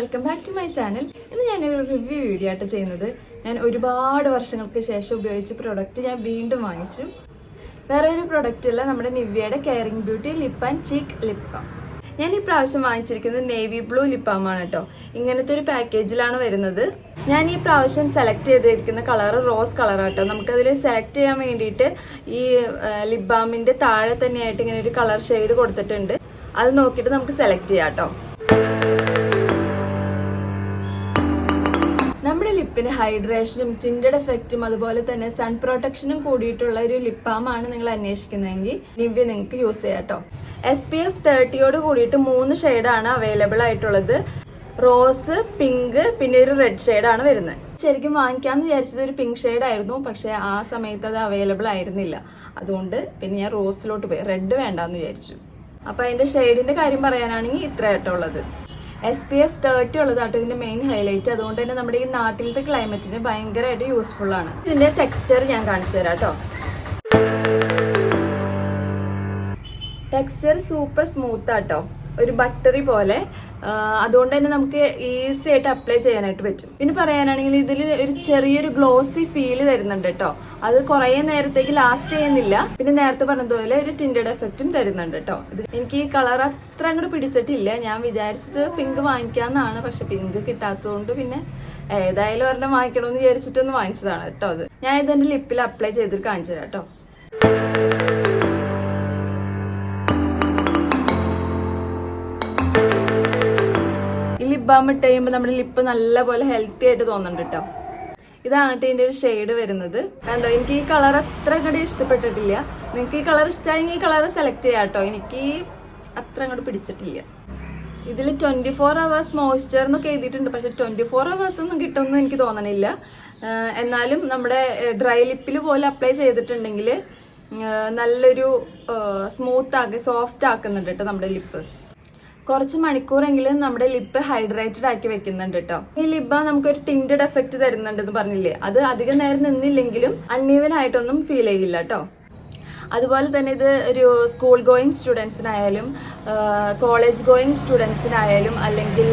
Welcome back to my channel ഇന്ന് ഞാനൊരു review video ആയിട്ട് ചെയ്യുന്നത്. ഞാൻ ഒരുപാട് വർഷങ്ങൾക്ക് ശേഷം ഉപയോഗിച്ച പ്രൊഡക്റ്റ് ഞാൻ വീണ്ടും വാങ്ങിച്ചു. വേറെ ഒരു പ്രൊഡക്റ്റ് അല്ല നമ്മുടെ നിവ്യയുടെ caring beauty lip and cheek lip balm ഞാൻ ഈ പ്രാവശ്യം വാങ്ങിച്ചിരിക്കുന്നത് നേവി ബ്ലൂ ലിപ് ബാം ആണ് കേട്ടോ ഇങ്ങനത്തെ ഒരു പാക്കേജിലാണ് വരുന്നത്. ഞാൻ ഈ പ്രാവശ്യം സെലക്ട് ചെയ്തിരിക്കുന്ന കളർ റോസ് കളറാണ് കേട്ടോ നമുക്കതിൽ സെലക്ട് ചെയ്യാൻ വേണ്ടിയിട്ട് ഈ ലിപ് ബാമിന്റെ താഴെ തന്നെയായിട്ട് ഇങ്ങനെ ഒരു കളർ ഷെയ്ഡ് കൊടുത്തിട്ടുണ്ട്. അത് നോക്കിയിട്ട് നമുക്ക് സെലക്ട് ചെയ്യാം കേട്ടോ നമ്മുടെ ലിപ്പിന് ഹൈഡ്രേഷനും ടിൻഡഡ് എഫക്റ്റും അതുപോലെ തന്നെ സൺ പ്രൊട്ടക്ഷനും കൂടിയിട്ടുള്ള ഒരു ലിപ് ബാം ആണ് നിങ്ങൾ അന്വേഷിക്കുന്നതെങ്കിൽ നിവ്യ നിങ്ങൾക്ക് യൂസ് ചെയ്യാം കേട്ടോ എസ് പി എഫ് തേർട്ടിയോട് കൂടിയിട്ട് മൂന്ന് ഷെയ്ഡാണ് അവൈലബിൾ ആയിട്ടുള്ളത്. റോസ് പിങ്ക് പിന്നെ ഒരു റെഡ് ഷെയ്ഡാണ് വരുന്നത്. ശരിക്കും വാങ്ങിക്കാന്ന് വിചാരിച്ചത് ഒരു പിങ്ക് ഷെയ്ഡ് ആയിരുന്നു പക്ഷെ ആ സമയത്ത് അത് അവൈലബിൾ ആയിരുന്നില്ല. അതുകൊണ്ട് പിന്നെ ഞാൻ റോസിലോട്ട് പോയി. റെഡ് വേണ്ടാന്ന് വിചാരിച്ചു. അപ്പൊ അതിന്റെ ഷെയ്ഡിന്റെ കാര്യം പറയാനാണെങ്കിൽ ഇത്ര ഉള്ളത്. എസ് പി എഫ് തേർട്ടി ഉള്ളതാട്ടോ ഇതിന്റെ മെയിൻ ഹൈലൈറ്റ് അതുകൊണ്ട് തന്നെ നമ്മുടെ ഈ നാട്ടിലത്തെ ക്ലൈമറ്റിന് ഭയങ്കരമായിട്ട് യൂസ്ഫുൾ ആണ്. ഇതിന്റെ ടെക്സ്ചർ ഞാൻ കാണിച്ചു തരാം കേട്ടോ ടെക്സ്ചർ സൂപ്പർ സ്മൂത്ത് ആട്ടോ. ഒരു ബട്ടറി പോലെ അതുകൊണ്ട് തന്നെ നമുക്ക് ഈസി ആയിട്ട് അപ്ലൈ ചെയ്യാനായിട്ട് പറ്റും. പിന്നെ പറയാനാണെങ്കിൽ ഇതിൽ ഒരു ചെറിയൊരു ഗ്ലോസി ഫീൽ തരുന്നുണ്ട് കേട്ടോ അത് കുറേ നേരത്തേക്ക് ലാസ്റ്റ് ചെയ്യുന്നില്ല. പിന്നെ നേരത്തെ പറഞ്ഞതുപോലെ ഒരു ടിൻഡഡ് എഫക്റ്റും തരുന്നുണ്ട് കേട്ടോ എനിക്ക് ഈ കളർ അത്ര അങ്ങോട്ട് പിടിച്ചിട്ടില്ല. ഞാൻ വിചാരിച്ചത് പിങ്ക് വാങ്ങിക്കാന്നാണ്. പക്ഷെ പിങ്ക് കിട്ടാത്തതുകൊണ്ട് പിന്നെ ഏതായാലും ഒരെണ്ണം വാങ്ങിക്കണമെന്ന് വിചാരിച്ചിട്ടൊന്ന് വാങ്ങിച്ചതാണ് കേട്ടോ അത്. ഞാൻ ഇത് എന്റെ ലിപ്പിൽ അപ്ലൈ ചെയ്തിട്ട് കാണിച്ചു തരാം കേട്ടോ ലിപ് ബാം ഇട്ട് കഴിയുമ്പോൾ നമ്മുടെ ലിപ്പ് നല്ലപോലെ ഹെൽത്തി ആയിട്ട് തോന്നുന്നുണ്ട് കേട്ടോ ഇതാണ് കേട്ടോ ഇതിന്റെ ഒരു ഷെയ്ഡ് വരുന്നത്. കണ്ടോ എനിക്ക് ഈ കളർ അത്ര അങ്ങോട്ട് ഇഷ്ടപ്പെട്ടിട്ടില്ല. നിങ്ങൾക്ക് ഈ കളർ ഇഷ്ടമായെങ്കിൽ ഈ കളർ സെലക്ട് ചെയ്യാം കേട്ടോ എനിക്ക് അത്ര അങ്ങോട്ട് പിടിച്ചിട്ടില്ല. ഇതിൽ ട്വന്റി ഫോർ അവേഴ്സ് മോയ്സ്ചർ എന്നൊക്കെ എഴുതിയിട്ടുണ്ട്. പക്ഷേ ട്വന്റി ഫോർ അവേഴ്സ് ഒന്നും കിട്ടുമെന്ന് എനിക്ക് തോന്നണില്ല. എന്നാലും നമ്മുടെ ഡ്രൈ ലിപ്പിൽ പോലെ അപ്ലൈ ചെയ്തിട്ടുണ്ടെങ്കിൽ നല്ലൊരു സ്മൂത്ത് ആക്കി സോഫ്റ്റ് ആക്കുന്നുണ്ട് കേട്ടോ നമ്മുടെ ലിപ്പ് കുറച്ച് മണിക്കൂറെങ്കിലും നമ്മുടെ ലിപ്പ് ഹൈഡ്രേറ്റഡ് ആക്കി വെക്കുന്നുണ്ട് കേട്ടോ ഈ ലിബ നമുക്കൊരു എഫക്ട് എഫക്റ്റ് തരുന്നുണ്ടെന്ന് പറഞ്ഞില്ലേ? അത് അധികം നേരം നിന്നില്ലെങ്കിലും അൺഈവൻ ആയിട്ടൊന്നും ഫീൽ ചെയ്യില്ല കേട്ടോ അതുപോലെ തന്നെ ഇത് ഒരു സ്കൂൾ ഗോയിങ് സ്റ്റുഡൻസിനായാലും കോളേജ് ഗോയിങ് സ്റ്റുഡൻസിനായാലും അല്ലെങ്കിൽ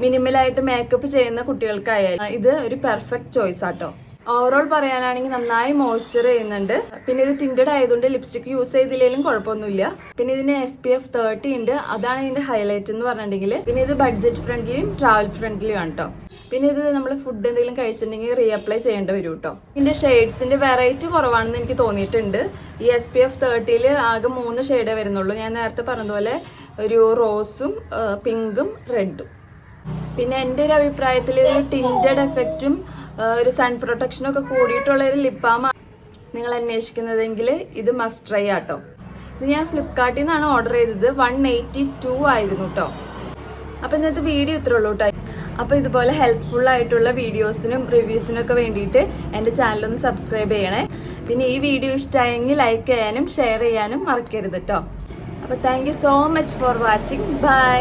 മിനിമലായിട്ട് മേക്കപ്പ് ചെയ്യുന്ന കുട്ടികൾക്കായാലും ഇത് ഒരു പെർഫെക്റ്റ് ചോയ്സ് ആട്ടോ ഓവറോൾ പറയാനാണെങ്കിൽ നന്നായി മോയ്സ്ചർ ചെയ്യുന്നുണ്ട്. പിന്നെ ഇത് ടിൻഡഡ് ആയതുകൊണ്ട് ലിപ്സ്റ്റിക് യൂസ് ചെയ്തില്ലെങ്കിലും കുഴപ്പമൊന്നുമില്ല. പിന്നെ ഇതിന് എസ് പി എഫ് തേർട്ടി ഉണ്ട്. അതാണ് ഇതിന്റെ ഹൈലൈറ്റ് എന്ന് പറഞ്ഞിട്ടുണ്ടെങ്കിൽ. പിന്നെ ഇത് ബഡ്ജറ്റ് ഫ്രണ്ട്ലിയും ട്രാവൽ ഫ്രണ്ട്ലിയും ആണ് കേട്ടോ പിന്നെ ഇത് നമ്മൾ ഫുഡ് എന്തെങ്കിലും കഴിച്ചിട്ടുണ്ടെങ്കിൽ റീഅപ്ലൈ ചെയ്യേണ്ടി വരും കേട്ടോ ഇതിന്റെ ഷെയ്ഡ്സിന്റെ വെറൈറ്റി കുറവാണെന്ന് എനിക്ക് തോന്നിയിട്ടുണ്ട്. ഈ എസ് പി എഫ് തേർട്ടിയിൽ ആകെ മൂന്ന് ഷെയ്ഡേ വരുന്നുള്ളൂ. ഞാൻ നേരത്തെ പറഞ്ഞതുപോലെ ഒരു റോസും പിങ്കും റെഡും പിന്നെ എന്റെ ഒരു അഭിപ്രായത്തിൽ ഒരു ടിന്റഡ് എഫക്റ്റും ഒരു സൺ പ്രൊട്ടക്ഷൻ ഒക്കെ കൂടിയിട്ടുള്ള ഒരു ലിപ്പാമ നിങ്ങൾ അന്വേഷിക്കുന്നതെങ്കിൽ ഇത് മസ്റ്റ് ട്രൈ ആട്ടോ. ഇത് ഞാൻ ഫ്ലിപ്കാർട്ടിൽ നിന്നാണ് ഓർഡർ ചെയ്തത്. വൺ എയ്റ്റി ടു ആയിരുന്നു കേട്ടോ അപ്പം ഇന്നത്തെ വീഡിയോ ഇത്രേ ഉള്ളൂ കേട്ടോ അപ്പോൾ ഇതുപോലെ ഹെൽപ്ഫുൾ ആയിട്ടുള്ള വീഡിയോസിനും റിവ്യൂസിനും ഒക്കെ വേണ്ടിയിട്ട് എന്റെ ചാനലൊന്ന് സബ്സ്ക്രൈബ് ചെയ്യണേ. പിന്നെ ഈ വീഡിയോ ഇഷ്ടമായെങ്കിൽ ലൈക്ക് ചെയ്യാനും ഷെയർ ചെയ്യാനും മറക്കരുത് കേട്ടോ അപ്പോൾ thank so much for watching bye